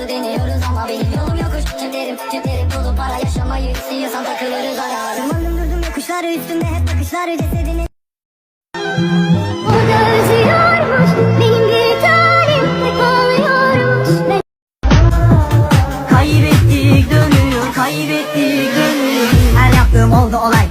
Yolumuzu deniyoruz ama benim yolum yokuş. Kimlerim kimlerim dolu para yaşamayı istiyorsan takılırız ara Tırmandım durdum yokuşlar üstümde hep bakışlar cesedini O da özlüyormuş benim bir Kaybettik dönüyor kaybettik dönüyor. Her yaptığım oldu olay